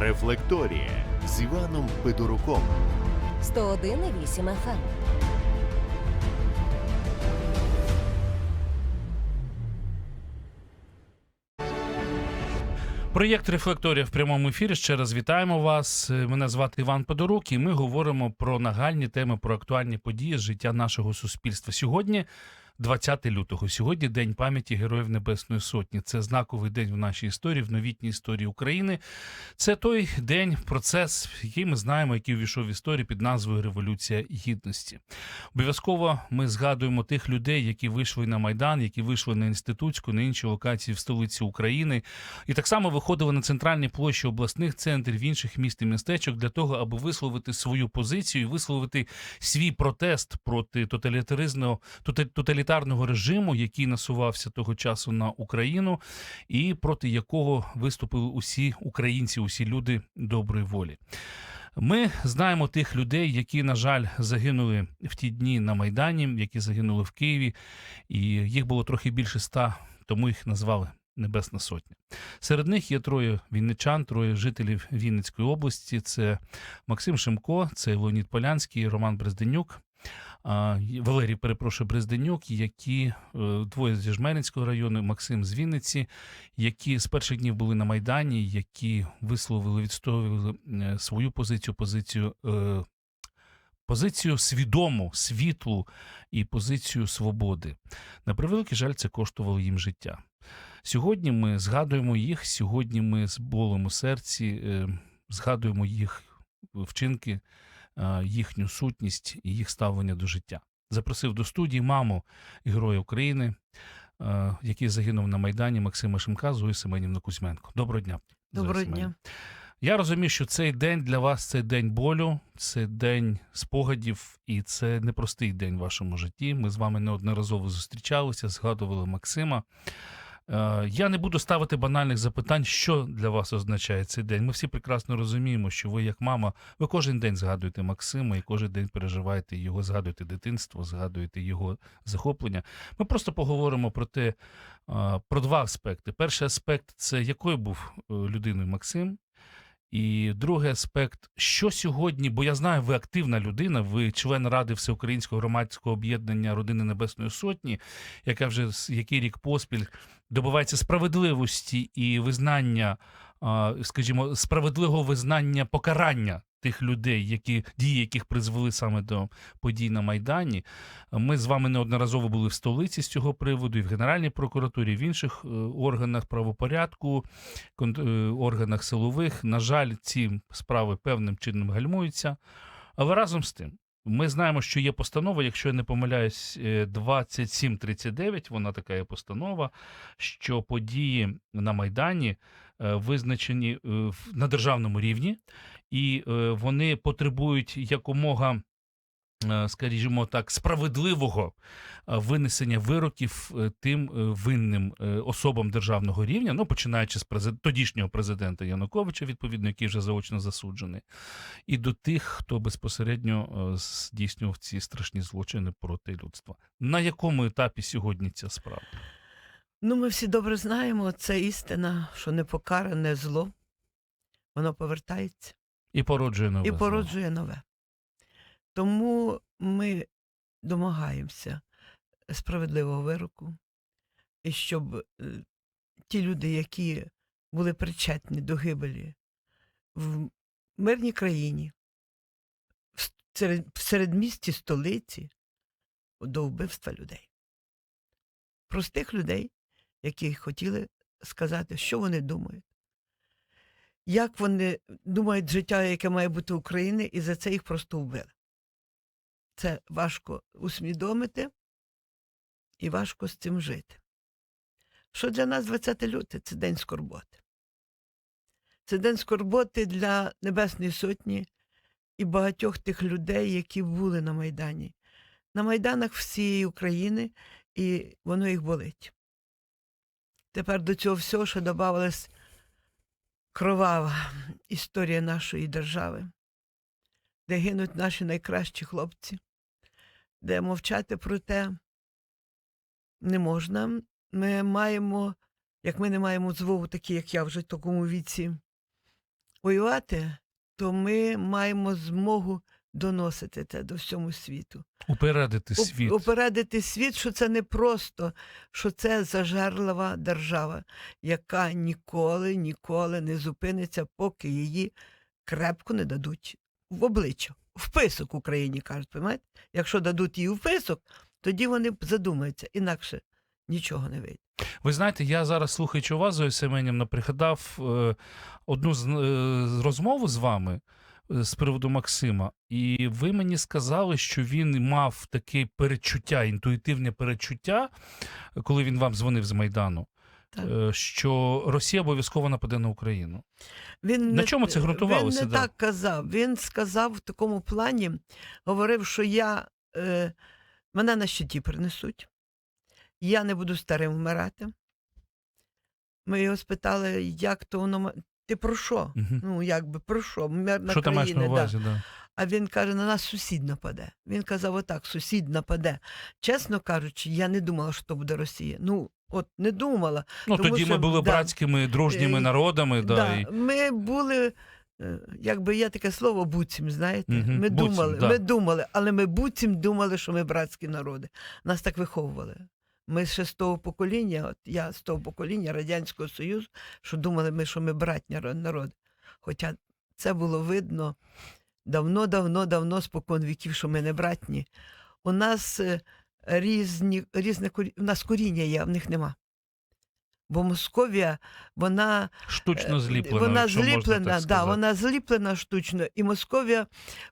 Рефлекторія з Іваном Федоруком. 101,8 FM. Проєкт Рефлекторія в прямому ефірі. Ще раз вітаємо вас. Мене звати Іван Подорук, і ми говоримо про нагальні теми, про актуальні події з життя нашого суспільства. Сьогодні 20 лютого. Сьогодні День пам'яті Героїв Небесної Сотні. Це знаковий день в нашій історії, в новітній історії України. Це той день, процес, який ми знаємо, який увійшов в історію під назвою Революція Гідності. Обов'язково ми згадуємо тих людей, які вийшли на майдан, які вийшли на інститутську, на інші локації в столиці України, і так само виходили на центральні площі обласних центрів інших міст і містечок для того, аби висловити свою позицію, і висловити свій протест проти тоталітаризму, тота- тоталітарного режиму, який насувався того часу на Україну, і проти якого виступили усі українці, усі люди доброї волі. Ми знаємо тих людей, які, на жаль, загинули в ті дні на Майдані, які загинули в Києві, і їх було трохи більше ста, тому їх назвали Небесна Сотня. Серед них є троє вінничан, троє жителів Вінницької області. Це Максим Шимко, це Леонід Полянський, Роман Брезденюк. Валерій, перепрошую, Брезденюк, які е, двоє зі Жмеринського району, Максим з Вінниці, які з перших днів були на Майдані, які висловили, відстоювали е, свою позицію, позицію, е, позицію свідому, світлу і позицію свободи. На превеликий жаль, це коштувало їм життя. Сьогодні ми згадуємо їх, сьогодні ми з болем у серці згадуємо їх вчинки, їхню сутність і їх ставлення до життя. Запросив до студії маму Героя України, е, який загинув на Майдані Максима Шимка, Зою Семенівну Кузьменко. Доброго дня. Доброго дня. Я розумію, що цей день для вас це день болю, це день спогадів, і це непростий день в вашому житті. Ми з вами неодноразово зустрічалися, згадували Максима. Е, Я не буду ставити банальних запитань, що для вас означає цей день. Ми всі прекрасно розуміємо, що ви, як мама, ви кожен день згадуєте Максима і кожен день переживаєте його, згадуєте дитинство, згадуєте його захоплення. Ми просто поговоримо про те, е, про два аспекти. Перший аспект це якою був е, людиною Максим. І другий аспект, що сьогодні, бо я знаю, ви активна людина, ви член ради Всеукраїнського громадського об'єднання Родини Небесної Сотні, яка вже який рік поспіль добивається справедливості і визнання, скажімо, справедливого визнання покарання тих людей, які дії яких призвели саме до подій на Майдані. Ми з вами неодноразово були в столиці з цього приводу, і в Генеральній прокуратурі, і в інших е, органах правопорядку, е, органах силових. На жаль, ці справи певним чином гальмуються. Але разом з тим, ми знаємо, що є постанова, якщо я не помиляюсь, е, 2739, вона така є постанова, що події на Майдані е, визначені е, на державному рівні, і е, вони потребують якомога. Е, Скажімо так, справедливого е, винесення вироків е, тим винним особам державного рівня, ну починаючи з презид... тодішнього президента Януковича, відповідно, який вже заочно засуджений, і до тих, хто безпосередньо здійснював ці страшні злочини проти людства. На якому етапі сьогодні ця справа? Ну, ми всі добре знаємо, це істина, що непокаране зло, воно повертається І породжує нове і породжує нове. Тому ми домагаємося справедливого вироку, і щоб е, ті люди, які були причетні до гибелі в мирній країні, в середмісті столиці, до вбивства людей. Простих людей, які хотіли сказати, що вони думають. Як вони думають життя, яке має бути України, і за це їх просто вбили. Це важко усвідомити і важко з цим жити. Що для нас 20 лютого це день скорботи. Це день скорботи для Небесної Сотні і багатьох тих людей, які були на Майдані. На Майданах всієї України, і воно їх болить. Тепер до цього всього, що додавалась кровава історія нашої держави, де гинуть наші найкращі хлопці, де мовчати про те не можна. Ми маємо, як ми не маємо звуку, такі, як я вже в такому віці, воювати, то ми маємо змогу доносити це до всьому світу. Упередити світ. Опередити світ, що це не просто, що це зажерлива держава, яка ніколи, ніколи не зупиниться, поки її крепко не дадуть в обличчя. В писок Україні кажуть, понимаєте? Якщо дадуть їй в писок, тоді вони задумаються, інакше нічого не вийде. Ви знаєте, я зараз слухаючи вас, Зою Семенівна, пригадав е, одну з, е, розмову з вами е, з приводу Максима, і ви мені сказали, що він мав таке перечуття, інтуїтивне перечуття, коли він вам дзвонив з Майдану, Так. е, що Росія обов'язково нападе на Україну. Він На не- чому це ґрунтувалося, Він не да? так казав. Він сказав в такому плані, говорив, що я, е, мене на щиті принесуть, я не буду старим вмирати. Ми його спитали, як то воно. Ти про що? Мгм. Ну, якби про що? Мирна що ти маєш на країна, да. Да. А він каже: на нас сусід нападе. Він казав отак: сусід нападе. Чесно кажучи, я не думала, що то буде Росія. Ну, от не думала. Ну Тому тоді ми були да. братськими, дружніми Е, народами. Да, Да, і... Ми були, е, якби є таке слово буцім, знаєте. Мгм, Ми буцім, думали, да. ми думали, але ми буцім думали, що ми братські народи. Нас так виховували. Ми ще з того покоління, от я з того покоління Радянського Союзу, що думали ми, що ми братні ро- народи. Хоча це було видно давно, давно, давно, спокон віків, що ми не братні. У нас е, різні, різне у нас коріння є, а в них нема. Бо Московія, вона Штучно Е, зліплена. Вона якщо можна зліплена, так да, вона зліплена штучно. І Московія,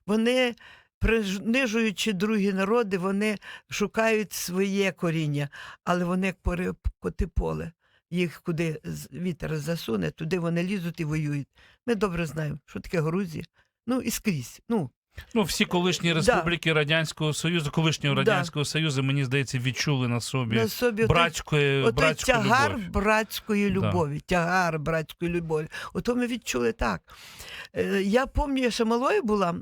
вони, принижуючи другі народи, вони шукають своє коріння, але вони як пори- коти поле. Їх куди вітер засуне, туди вони лізуть і воюють. Ми добре знаємо, що таке Грузія. Ну і скрізь. Ну, Ну, всі колишні Да. республіки Радянського Союзу, колишнього Да. Радянського Союзу, мені здається, відчули на собі на собі отой- братської, Отой тягар любов. братської Да. любові, тягар братської любові. Ото ми відчули так. Е, Я пам'ятаю, я ще малою була,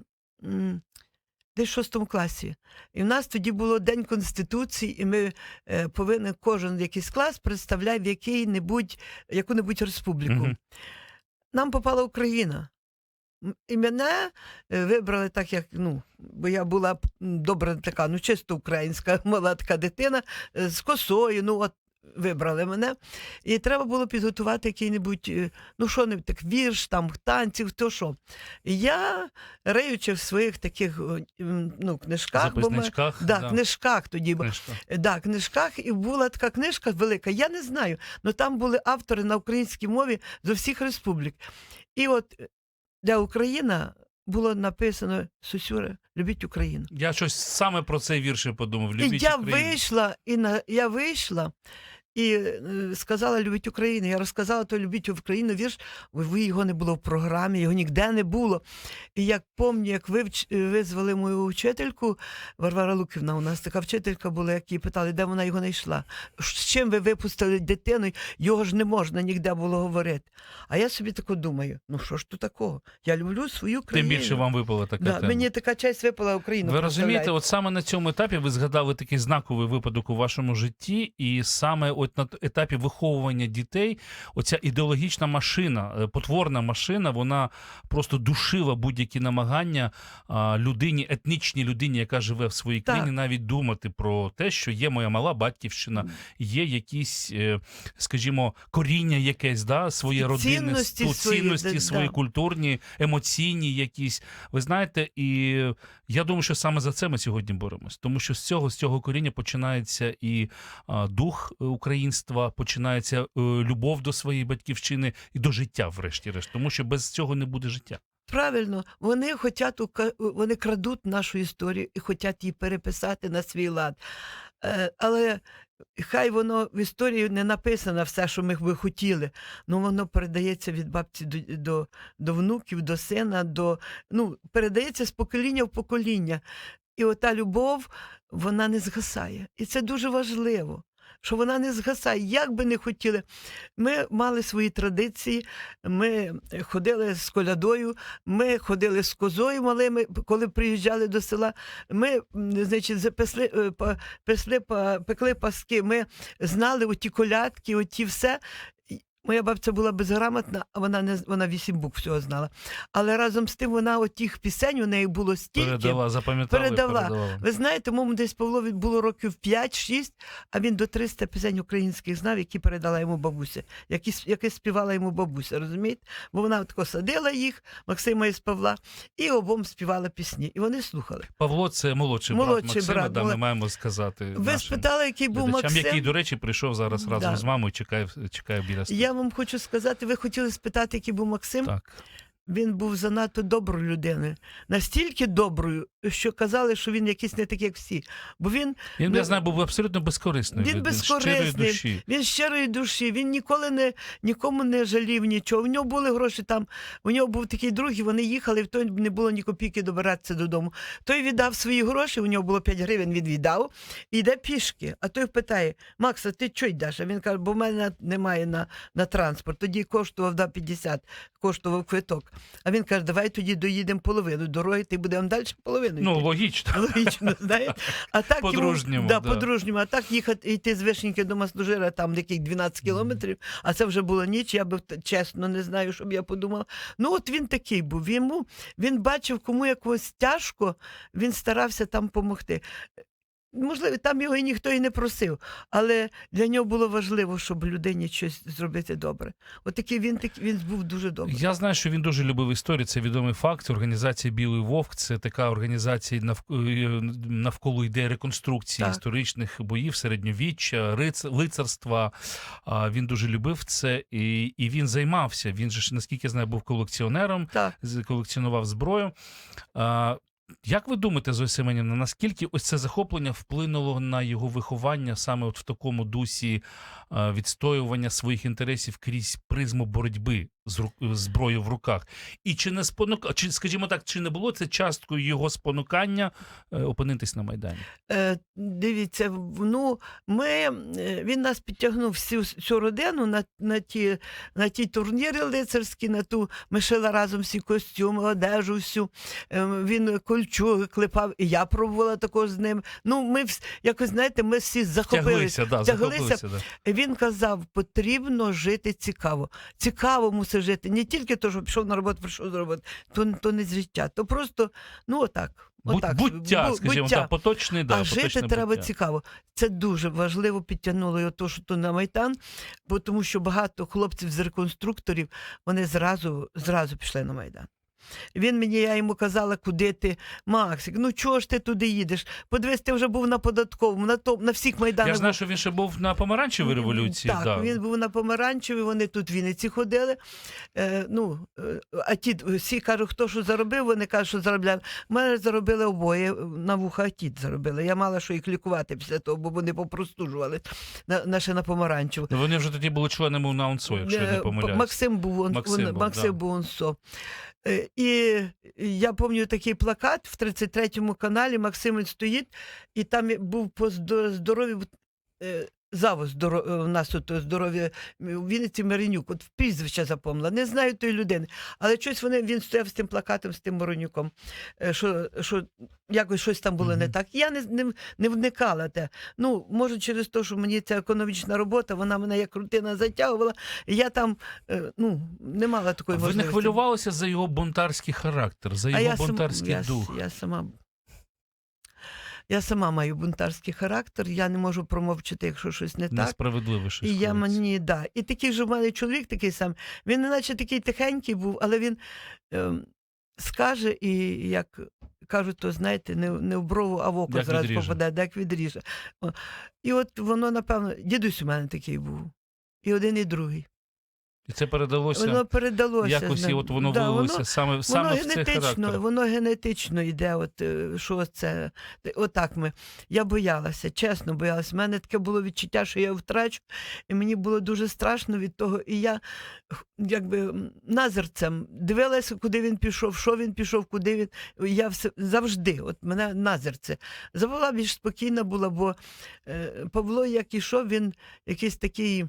десь в шостому класі. І в нас тоді було День Конституції, і ми е, повинен кожен якийсь клас представляв який-небудь, яку-небудь республіку. Мгм. Нам попала Україна. І мене е, вибрали так, як ну, бо я була добра така, ну чисто українська мала така дитина е, з косою. Ну от вибрали мене. І треба було підготувати який-небудь, е, ну що не так, вірш, там, танців, то що. Я, риючи в своїх таких ну, книжках, бо ми, да, да, книжках тоді. Е, Да, книжках, і була така книжка велика, я не знаю, але там були автори на українській мові з усіх республік. І от е, для України було написано Сусюра, любіть Україну. Я щось саме про цей вірш подумав. Любіть я Україну. вийшла, і на, я вийшла. І е, сказала любіть Україну. Я розказала то любіть Україну. Вірш, ви, ви його не було в програмі, його ніде не було. І як пам'ятаю, як ви визвали мою вчительку, Варвара Луківна, у нас така вчителька була, як її питали, де вона його знайшла. З чим ви випустили дитину? Його ж не можна ніде було говорити. А я собі тако думаю: ну що ж тут такого? Я люблю свою країну. Тим більше вам випала така да, тема. мені така честь випала Україну. Ви розумієте, от саме на цьому етапі ви згадали такий знаковий випадок у вашому житті, і саме от на етапі виховування дітей, оця ідеологічна машина, е, потворна машина, вона просто душила будь-які намагання людині, етнічній людині, яка живе в своїй країні, навіть думати про те, що є моя мала батьківщина, є якісь, е, скажімо, коріння якесь, да, своє родинне, Цінності ту- свої, цінності свої да. культурні, емоційні якісь. Ви знаєте, і я думаю, що саме за це ми сьогодні боремось, тому що з цього з цього коріння починається і дух е, українства, починається е, любов до своєї батьківщини і до життя, врешті-решт, тому що без цього не буде життя. Правильно, вони ука- вони крадуть нашу історію і хочуть її переписати на свій лад. Е, Але хай воно в історії не написано все, що ми би хотіли, але воно передається від бабці до, до, до внуків, до сина, до, ну, передається з покоління в покоління. І ота любов, вона не згасає. І це дуже важливо. Що вона не згасає, як би не хотіли. Ми мали свої традиції, ми ходили з колядою, ми ходили з козою малими, коли приїжджали до села. Ми, значить, запесли, песли, пекли паски, ми знали оті колядки, оті все. Моя бабця була безграмотна, а вона не вона вісім букв всього знала. Але разом з тим вона отих пісень у неї було стільки. Передала, запам'ятала. передала. передала. Ви знаєте, моєму десь Павлові було років 5-6, а він до 300 пісень українських знав, які передала йому бабуся, які, які співала йому бабуся, розумієте? Бо вона тако садила їх, Максима із Павла, і обом співала пісні. І вони слухали. Павло це молодший, брат Максима, брат, да, ми маємо сказати. Ви нашим спитали, який був глядачам, Максим? який, до речі, прийшов зараз разом Да. з мамою, чекає, чекає біля столу. Вам хочу сказати, ви хотіли спитати, який був Максим? Так. Він був занадто доброю людиною. Настільки доброю, що казали, що він якийсь не такий, як всі. Бо він Він, Ну, я знаю, був абсолютно безкорисною. він безкорисний. душі. Він щирої душі, він ніколи не нікому не жалів нічого. У нього були гроші там. У нього був такий друг, і вони їхали, в той не було ні копійки добиратися додому. Той віддав свої гроші, у нього було 5 гривень, він віддав і йде пішки. А той питає: Макса, ти чого йдеш? А він каже, бо в мене немає на, на транспорт. Тоді коштував да, 50, коштував квиток. А він каже, давай тоді доїдемо половину дороги, ти будемо далі половину. Ну, логічно. Логічно, знаєте. А так По-дружньому, да, да. по-дружньому. А так їхати йти з Вишеньки до Маслужира, там яких 12 кілометрів, а це вже була ніч, я би чесно не знаю, що б я подумала. Ну, от він такий був. Йому, він бачив, кому якось тяжко, він старався там допомогти. Можливо, там його і ніхто і не просив, але для нього було важливо, щоб людині щось зробити добре. От такий він, такий, він був дуже добрий. Я знаю, що він дуже любив історію. Це відомий факт. Організація Білий Вовк це така організація, е, навколо ідеї реконструкції Так. історичних боїв, середньовіччя, риц... лицарства. Він дуже любив це і, і він займався. Він же ж, наскільки я знаю, був колекціонером, Так. колекціонував зброю. Як ви думаєте, Зоя Семенівна, наскільки ось це захоплення вплинуло на його виховання саме от в такому дусі відстоювання своїх інтересів крізь призму боротьби з ру- зброєю в руках? І чи не спонука, чи, скажімо так, чи не було це часткою його спонукання е, опинитись на майдані? Е, дивіться, ну, ми, е, він нас підтягнув всю, всю родину на, на, ті, на ті турніри лицарські, на ту ми шили разом всі костюми, одежу всю. Е, він кольчуги клепав, і я пробувала також з ним. Ну, ми вс- якось, знаєте, ми всі захопилися. Тяглися, да, захопилися. Да. Він казав, потрібно жити цікаво. Цікаво мусить жити. Не тільки то, що пішов на роботу, прийшов з роботи, то, то не з життя, то просто, ну отак. Отак буття, Бу- скажімо буття. так, поточний, да, а жити поточне треба буття. цікаво. Це дуже важливо підтягнуло його то, що то на Майдан, бо тому що багато хлопців з реконструкторів вони зразу, зразу пішли на Майдан. Він мені, я йому казала, куди ти, Максик, ну чого ж ти туди їдеш? Подивись, ти вже був на податковому, на, то, на всіх майданах. Я знаю, що він ще був на помаранчевій революції. Так, да. він був на помаранчеві, вони тут в Вінниці ходили. Е, ну, е, а ті всі кажуть, хто що заробив, вони кажуть, що заробляв. Мене заробили обоє на вуха, а ті заробили. Я мала що їх лікувати після того, бо вони попростужували на, на ще на помаранчеву. Ну, Вони вже тоді були членами УНАУНСО, якщо я не Е, помиляюсь. Максим був он, Максим он- був, Максим да. був онсо. Е, І я пам'ятаю такий плакат в 33-му каналі. Максим стоїть, і там був по здо- здоров'ю. Е, Завоз здоро- е, у нас тут здоров'я у Вінниці Миронюк, от прізвище запомнила. Не знаю тої людини, але щось вони він стояв з тим плакатом, з тим Миронюком, е, що, що якось щось там було не так. Я не, не, не вникала те. Ну, може, через те, що мені ця економічна робота, вона мене як рутина затягувала. Я там е, ну, не мала такої можливості. Ви не хвилювалися за його бунтарський характер, за а його я, сам- бунтарський я, дух? я сама. Я сама маю бунтарський характер, я не можу промовчати, якщо щось не так. Несправедливо щось. І я мені, да. І такий же в мене чоловік такий сам. Він неначе такий тихенький був, але він ем, скаже, і як кажуть, то знаєте, не, не в брову, а в око Як зразу відріже. попадає, да, як відріже. І от воно, напевно, дідусь у мене такий був. І один, і другий. І це передалося Воно передалося. якось, і от воно Да, вилилося саме, саме Воно в цей генетично, характер. воно генетично йде. От е, що це отак ми. Я боялася, чесно боялася. У мене таке було відчуття, що я втрачу, і мені було дуже страшно від того. І я якби м, назирцем дивилася, куди він пішов, що він пішов, куди він. Я все завжди, от мене назирце. Забула більш спокійна була, бо е, Павло, як ішов, він якийсь такий.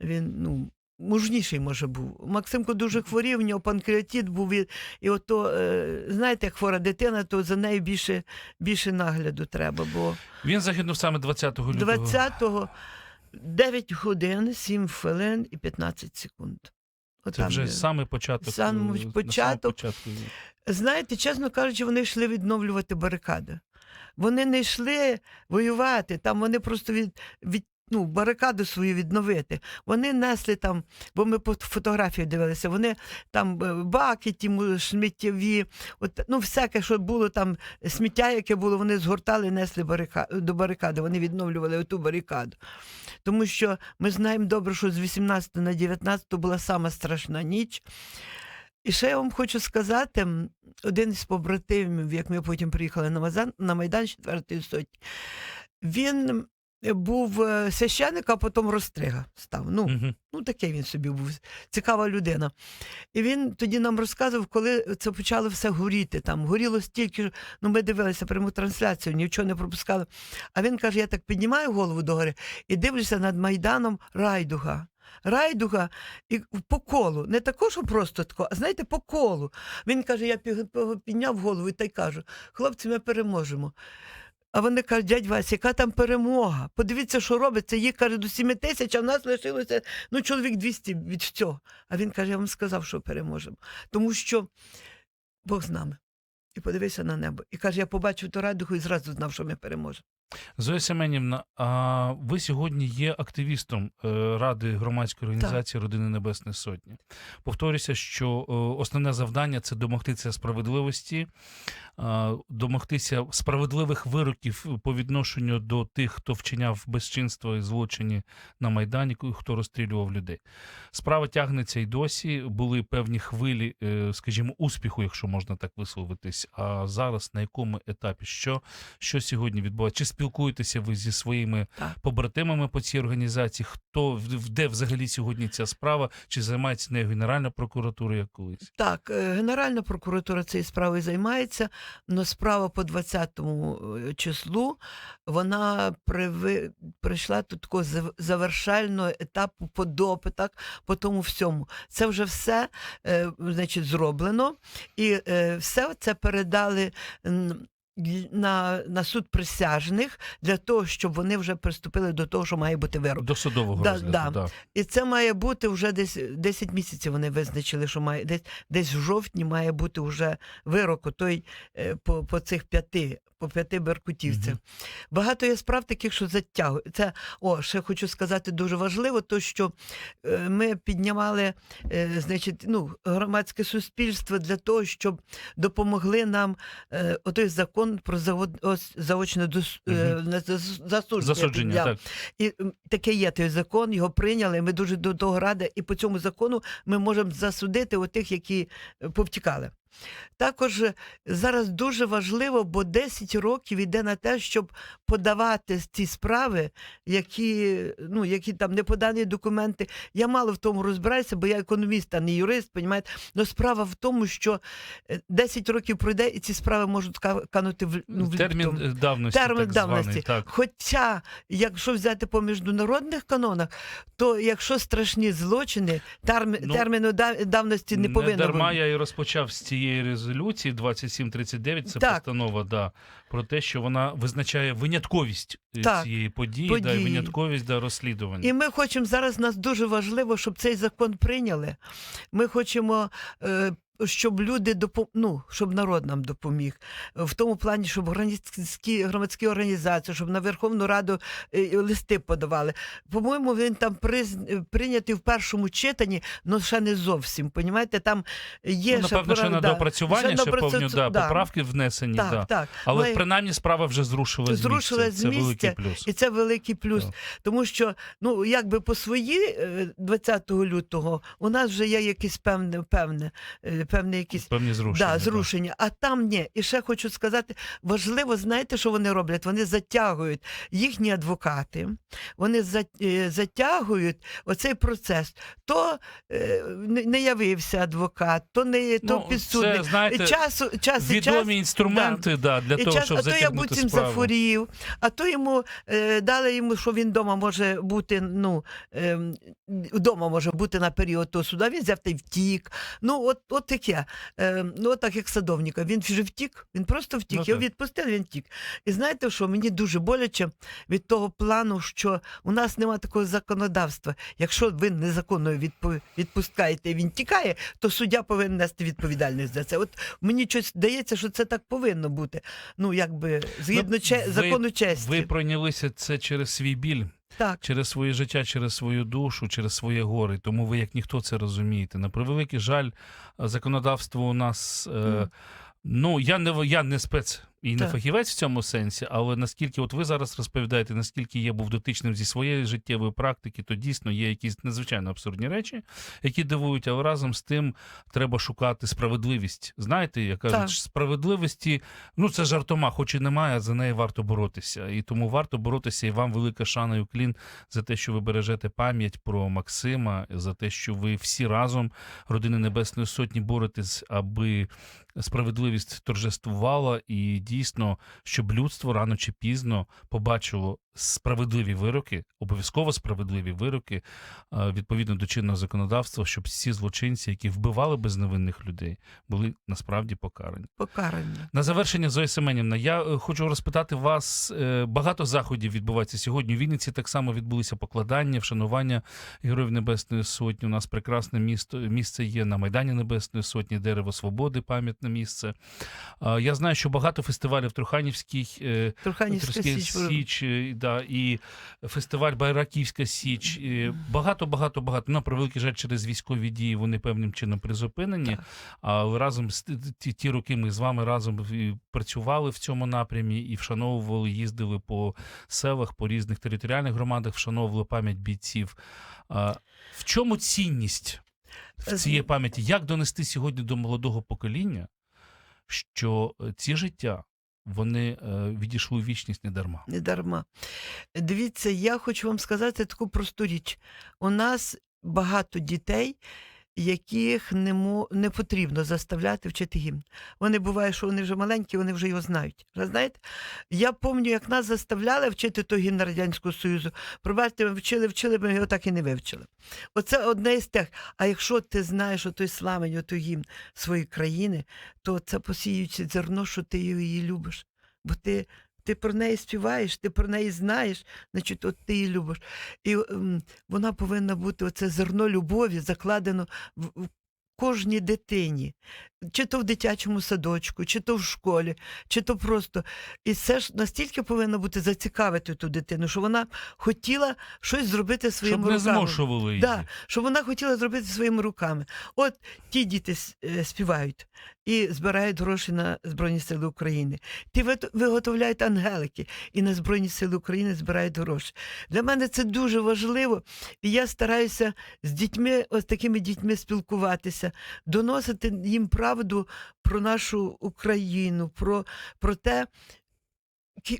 Він, ну. Мужніший, може, був. Максимко дуже хворів, у нього панкреатит був. І, і ото, е, знаєте, як хвора дитина, то за нею більше, більше нагляду треба. Бо Він загинув саме 20 лютого. 20-го 9 годин, 7 хвилин і 15 секунд. Це Отам вже самий початок. Сам е, на початок. початку. Знаєте, чесно кажучи, вони йшли відновлювати барикади. Вони не йшли воювати, там вони просто від, від ну, барикаду свою відновити. Вони несли там, бо ми по фотографії дивилися, вони там е, баки, ті сміттєві, от, ну, всяке, що було там, сміття, яке було, вони згортали, несли барика, до барикади, вони відновлювали оту барикаду. Тому що ми знаємо добре, що з 18 на 19 була сама страшна ніч. І ще я вам хочу сказати, один із побратимів, як ми потім приїхали на Майдан, на Майдан 4 сотні, він був е, священник, а потім розстрига став. Ну, Мгм. ну такий він собі був, цікава людина. І він тоді нам розказував, коли це почало все горіти. Там горіло стільки, ну ми дивилися пряму трансляцію, нічого не пропускали. А він каже: я так піднімаю голову догори і дивлюся над Майданом райдуга. Райдуга і по колу. Не тако, що просто тако, а знаєте, по колу. Він каже: я пі- пі- підняв голову і та й кажу: хлопці, ми переможемо. А вони кажуть, дядь Вася, яка там перемога? Подивіться, що робиться. Їх каже до 7 тисяч, а в нас лишилося ну, чоловік 200 від цього. А він каже: я вам сказав, що переможемо. Тому що Бог з нами. І подивився на небо. І каже: я побачив ту радуху і зразу знав, що ми переможемо. Зоя Семенівна, а ви сьогодні є активістом е, Ради громадської організації Родини Небесної Сотні. Повторюся, що е, основне завдання це домогтися справедливості, е, домогтися справедливих вироків по відношенню до тих, хто вчиняв безчинство і злочині на Майдані, хто розстрілював людей. Справа тягнеться й досі. Були певні хвилі, скажімо, успіху, якщо можна так висловитись. А зараз на якому етапі? Що, що сьогодні відбувається? Чи спілкуєтеся ви зі своїми Так. побратимами по цій організації? Хто де взагалі сьогодні ця справа? Чи займається нею Генеральна прокуратура як колись? Так, е, Генеральна прокуратура цією справою займається, але справа по 20-му е, числу вона приви... прийшла до такого завершального етапу по допитах, по тому всьому. Це вже все е, значить, зроблено, і все це передали. На, на суд присяжних для того, щоб вони вже приступили до того, що має бути вирок. До судового Да, розгляду. да. Да. І це має бути вже десь 10 місяців. Вони визначили, що має десь десь в жовтні має бути вже вирок у той е, по, по цих п'яти. По п'яти беркутівцях. Мгм. Багато є справ таких, що затягують. Це о, ще хочу сказати дуже важливо, то що е, ми піднімали е, значить, ну, громадське суспільство для того, щоб допомогли нам е, отой закон про завод, заочне е, засудження. Так. І таке є той закон, його прийняли. Ми дуже до того раді, і по цьому закону ми можемо засудити отих, які е, повтікали. Також е, зараз дуже важливо, бо 10 років йде на те, щоб подавати ці справи, які, ну, які там не подані документи. Я мало в тому розбираюся, бо я економіст, а не юрист, понімаєте? Но справа в тому, що е, 10 років пройде, і ці справи можуть канути в, ну, в Термін ліптом. е, давності. Термін так давності. Званий, так. Хоча, якщо взяти по міжнародних канонах, то якщо страшні злочини, терми, Ну, терміну давності не повинно дарма бути. я і розпочав з цієї резолюції 2739, це Так. постанова да, про те, що вона визначає винятковість е, Так, цієї події, Да, і винятковість да, розслідування. І ми хочемо зараз нас дуже важливо, щоб цей закон прийняли. Ми хочемо. Е, щоб люди допом... ну, щоб народ нам допоміг. В тому плані, щоб громадські, громадські організації, щоб на Верховну Раду е, листи подавали. По-моєму, він там приз... прийнятий в першому читанні, але ще не зовсім. Понімаєте, там є ну, напевно, ще пора- на да, доопрацювання, ще, допрацю- повні да, да. поправки внесені. Так, да. так. Але Ми- принаймні справа вже зрушила, Зрушила з з місця. Це великий плюс. І це великий плюс. Так. Тому що, ну, якби по свої е, 20 лютого у нас вже є якесь певне, певне, певне якісь Певні зрушення. да, да. зрушення. А там ні. І ще хочу сказати, важливо, знаєте, що вони роблять? Вони затягують їхні адвокати, вони е, затягують оцей процес. То е, не явився адвокат, то не то Ну, підсудник. це, знаєте, Часу, час час Відомі інструменти да, для і того, час, щоб а то я буцім захворів, а то йому е, дали йому, що він вдома може бути, ну, е, вдома може бути на період того суда, він взяв та й втік. Ну, от, от таке. Е, ну, так як садовника. Він вже втік, він просто втік. Ну, Його так. відпустили, він втік. І знаєте, що мені дуже боляче від того плану, що у нас немає такого законодавства. Якщо ви незаконно відпо- відпускаєте, і він тікає, то суддя повинен нести відповідальність за це. От мені щось здається, що це так повинно бути. Ну, якби згідно че- ви- закону честі. Ви пройнялися це через свій біль, Так. через своє життя, через свою душу, через своє горе. Тому ви як ніхто це розумієте. На превеликий жаль, законодавство у нас. Е, Ну, я не я не спец і не фахівець в цьому сенсі, але наскільки от ви зараз розповідаєте, наскільки я був дотичним зі своєї життєвої практики, то дійсно є якісь надзвичайно абсурдні речі, які дивують, але разом з тим треба шукати справедливість. Знаєте, я кажу, Так. справедливості, ну це жартома, хоч і немає, за неї варто боротися. І тому варто боротися, і вам велика шана і уклін за те, що ви бережете пам'ять про Максима, за те, що ви всі разом, родини Небесної Сотні, боретесь, аби справедливість торжествувала, і дійсно, щоб людство рано чи пізно побачило справедливі вироки, обов'язково справедливі вироки е, відповідно до чинного законодавства, щоб всі злочинці, які вбивали безневинних людей, були насправді покарані. Покарання. На завершення Зоя Семенівна, я е, хочу розпитати вас. е, Багато заходів відбувається сьогодні. У Вінниці так само відбулися покладання, вшанування Героїв Небесної Сотні. У нас прекрасне місто місце є на Майдані Небесної Сотні, дерево свободи, пам'ятне місце. Я знаю, що багато фестивалів Труханівський. е, Труханівська січ. Січ, е, да, і фестиваль Байраківська Січ. і Багато, багато, багато. Ну, про великий жаль, через військові дії вони певним чином призупинені. Так. А разом з ті- ті, роки ми з вами разом і працювали в цьому напрямі і вшановували, їздили по селах, по різних територіальних громадах, вшановували пам'ять бійців. А, в чому цінність в Е, цієї пам'яті? Як донести сьогодні до молодого покоління, що ці життя вони е, відійшли у вічність не дарма? не дарма. Дивіться, я хочу вам сказати таку просту річ. У нас багато дітей, яких не, мо... не потрібно заставляти вчити гімн. Вони буває, що вони вже маленькі, вони вже його знають. Знаєте? Я пам'ятаю, як нас заставляли вчити той гімн Радянського Союзу. Пробачте, ми вчили, вчили, ми його так і не вивчили. Оце одне із тих. А якщо ти знаєш отой славень, отой гімн своєї країни, то це посіюється зерно, що ти її любиш. Бо ти, ти про неї співаєш, ти про неї знаєш, значить, от ти її любиш. І ем, вона повинна бути оце зерно любові закладено в, в кожній дитині, чи то в дитячому садочку, чи то в школі, чи то просто. І це ж настільки повинно бути зацікавити ту дитину, що вона хотіла щось зробити своїми Щоб не руками. змушували її. Да, що вона хотіла зробити своїми руками. От ті діти е, співають і збирають гроші на Збройні Сили України. Ті виготовляють ангелики і на Збройні Сили України збирають гроші. Для мене це дуже важливо, і я стараюся з дітьми, ось такими дітьми спілкуватися, доносити їм правду про нашу Україну, про, про те,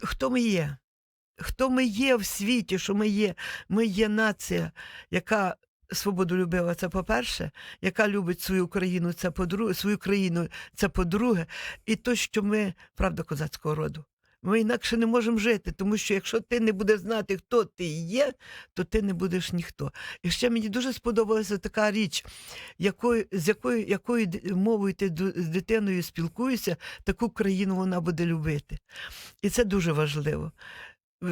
хто ми є. Хто ми є в світі, що ми є? Ми є нація, яка свободолюбива, це по-перше, яка любить свою країну, це по-друге, свою країну, це по-друге, і то, що ми правда козацького роду. Ми інакше не можемо жити, тому що якщо ти не будеш знати, хто ти є, то ти не будеш ніхто. І ще мені дуже сподобалася така річ, якою, з якою, якою мовою ти з дитиною спілкуєшся, таку країну вона буде любити. І це дуже важливо,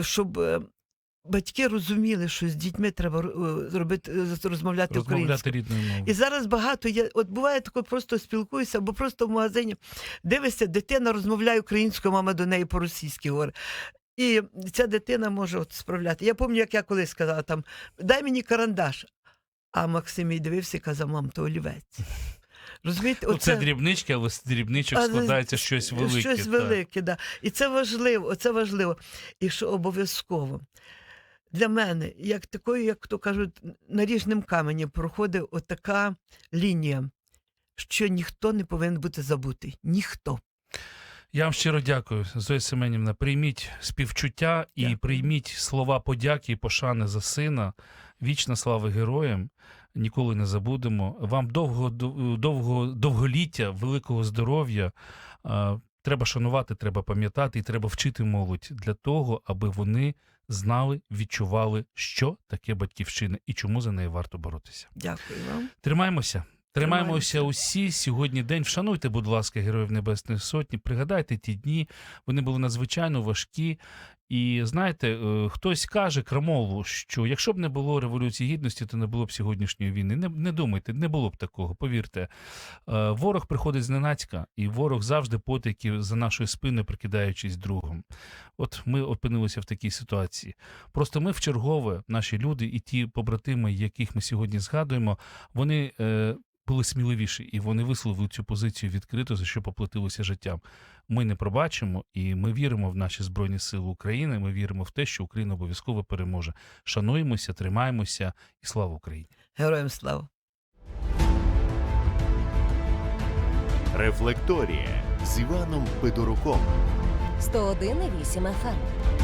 щоб е, батьки розуміли, що з дітьми треба е, робити, е, розмовляти українською. Розмовляти рідною мовою. І зараз багато є. От буває таке, просто спілкуюся, або просто в магазині дивишся, дитина розмовляє українською, мама до неї по-російськи говорить. І ця дитина може от справляти. Я пам'ятаю, як я колись сказала там: дай мені карандаш. А Максим їй дивився і казав, мам, то олівець. Розумієте, Ну, це дрібнички, але з дрібничок А, складається щось велике. Щось так. да. І це важливо, це важливо. І що обов'язково. Для мене, як такою, як то кажуть, наріжним камені проходить отака лінія, що ніхто не повинен бути забутий. Ніхто. Я вам щиро дякую, Зоя Семенівна. Прийміть співчуття і Дякую. прийміть слова подяки і пошани за сина. Вічна слава героям. Ніколи не забудемо. Вам довго, довго, довголіття, великого здоров'я. Треба шанувати, треба пам'ятати і треба вчити молодь для того, аби вони знали, відчували, що таке батьківщина і чому за неї варто боротися. Дякую вам. Тримаємося. Тримаємося усі. Сьогодні день. Вшануйте, будь ласка, Героїв Небесної Сотні. Пригадайте ті дні. Вони були надзвичайно важкі. І знаєте, е, хтось каже Крамолу, що якщо б не було революції гідності, то не було б сьогоднішньої війни. Не, не думайте, не було б такого. Повірте, Е, ворог приходить зненацька, і ворог завжди потики за нашою спиною, прикидаючись другом. От ми опинилися в такій ситуації. Просто ми в чергове, наші люди і ті побратими, яких ми сьогодні згадуємо, вони е, були сміливіші і вони висловили цю позицію відкрито, за що поплатилося життям. Ми не пробачимо, і ми віримо в наші збройні сили України. Ми віримо в те, що Україна обов'язково переможе. Шануємося, тримаємося і слава Україні! Героям слава! Рефлекторія з Іваном Федоруком. 101,8 FM.